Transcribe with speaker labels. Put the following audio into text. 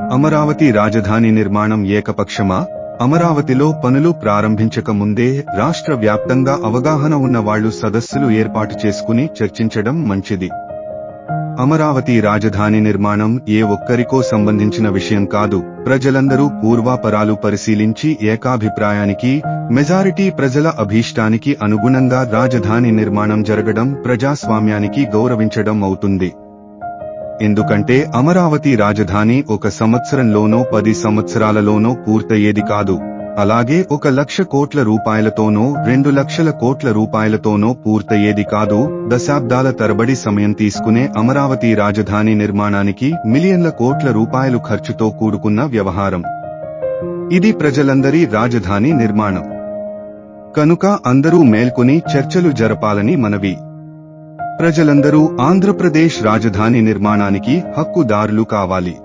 Speaker 1: అమరావతి రాజధాని నిర్మాణం ఏకపక్షమా? అమరావతిలో పనులు ప్రారంభించక ముందే రాష్ట్ర వ్యాప్తంగా అవగాహన ఉన్న వాళ్ళు సదస్సులు ఏర్పాటు చేసుకుని చర్చించడం మంచిది. అమరావతి రాజధాని నిర్మాణం ఏ ఒక్కరికో సంబంధించిన విషయం కాదు. ప్రజలందరూ పూర్వాపరాలు పరిశీలించి ఏకాభిప్రాయానికి మెజారిటీ ప్రజల అభీష్టానికి అనుగుణంగా రాజధాని నిర్మాణం జరగడం ప్రజాస్వామ్యానికి గౌరవించడం అవుతుంది. ఎందుకంటే అమరావతి రాజధాని ఒక సంవత్సరంలోనో పది సంవత్సరాలలోనో పూర్తయ్యేది కాదు. అలాగే ఒక లక్ష కోట్ల రూపాయలతోనో రెండు లక్షల కోట్ల రూపాయలతోనో పూర్తయ్యేది కాదు. దశాబ్దాల తరబడి సమయం తీసుకునే అమరావతి రాజధాని నిర్మాణానికి మిలియన్ల కోట్ల రూపాయలు ఖర్చుతో కూడుకున్న వ్యవహారం. ఇది ప్రజలందరి రాజధాని నిర్మాణం. కనుక అందరూ మేల్కొని చర్చలు జరపాలని మనవి. ప్రజలందరూ ఆంధ్రప్రదేశ్ రాజధాని నిర్మాణానికి హక్కుదారులు కావాలి.